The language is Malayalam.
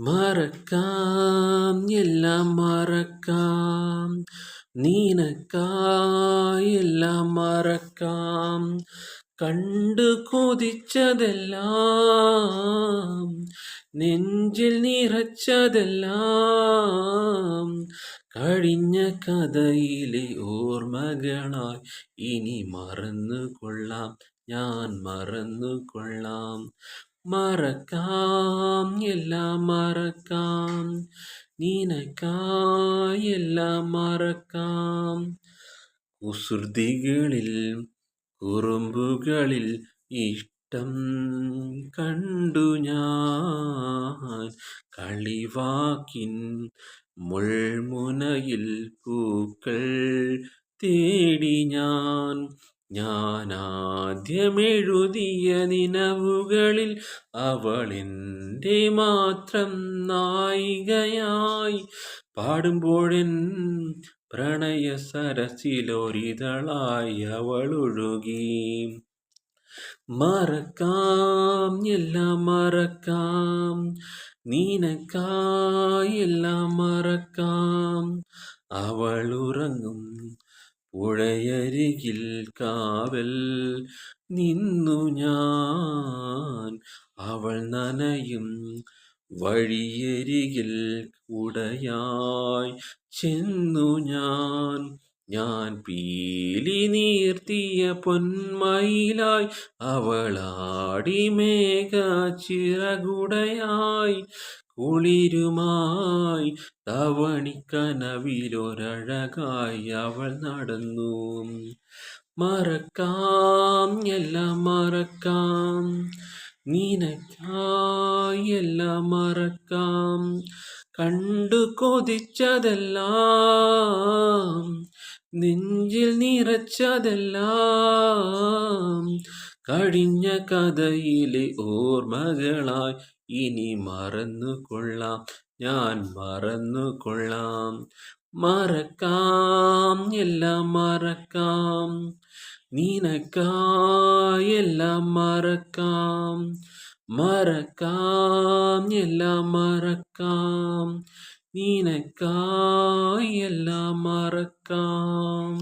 മറക്കാം എല്ലാം മറക്കാം. നീനക്കായി എല്ലാം മറക്കാം. കണ്ടു കൊതിച്ചതെല്ലാം നെഞ്ചിൽ നിറച്ചതെല്ലാം. കഴിഞ്ഞ കഥയിലെ ഓർമ്മകളായി ഇനി മറന്നു കൊള്ളാം ഞാൻ മറന്നു കൊള്ളാം മറക്കാം എല്ലാം മറക്കാം. നിനക്കായെല്ലാം മറക്കാം. കുസൃതികളിൽ കുറുമ്പുകളിൽ ഇഷ്ടം കണ്ടു ഞാൻ. കളിവാക്കിൻ മുൾമുനയിൽ പൂക്കൾ തേടി ഞാൻ. ഞാനാദ്യമെഴുതിയ നിലവുകളിൽ അവളെന്റെ മാത്രം നായികയായി. പാടുമ്പോഴെൻ പ്രണയ സരസിലൊരിതളായി അവളൊഴുകി. മറക്കാം എല്ലാം മറക്കാം. നീനക്കായെല്ലാം മറക്കാം. അവളുറങ്ങും പുഴയരികിൽ കാവൽ നിന്നു ഞാൻ. അവൾ നനയും വഴിയരികിൽ ഉടയായി ചെന്നു ഞാൻ. ഞാൻ പീലി നീർത്തിയ പൊന്മയിലായി അവളാടി മേഘ ചിറകുടയായി കുളിരുമായി തവണിക്കനവിലൊരഴകായി അവൾ നടന്നു. മറക്കാം എല്ലാം മറക്കാം. നിനക്കായി എല്ലാം മറക്കാം. കണ്ടു കൊതിച്ചതെല്ലാം. നെഞ്ചിൽ നിറച്ചതെല്ലാം. കഴിഞ്ഞ കഥയിലെ ഓർമ്മകളായി ഇനി മറന്നു കൊള്ളാം ഞാൻ മറന്നു കൊള്ളാം. മറക്കാം എല്ലാം മറക്കാം. നിനക്കായി എല്ലാം മറക്കാം. മറക്കാം എല്ലാം മറക്കാം. നിനക്കായി എല്ലാം മറക്കാം.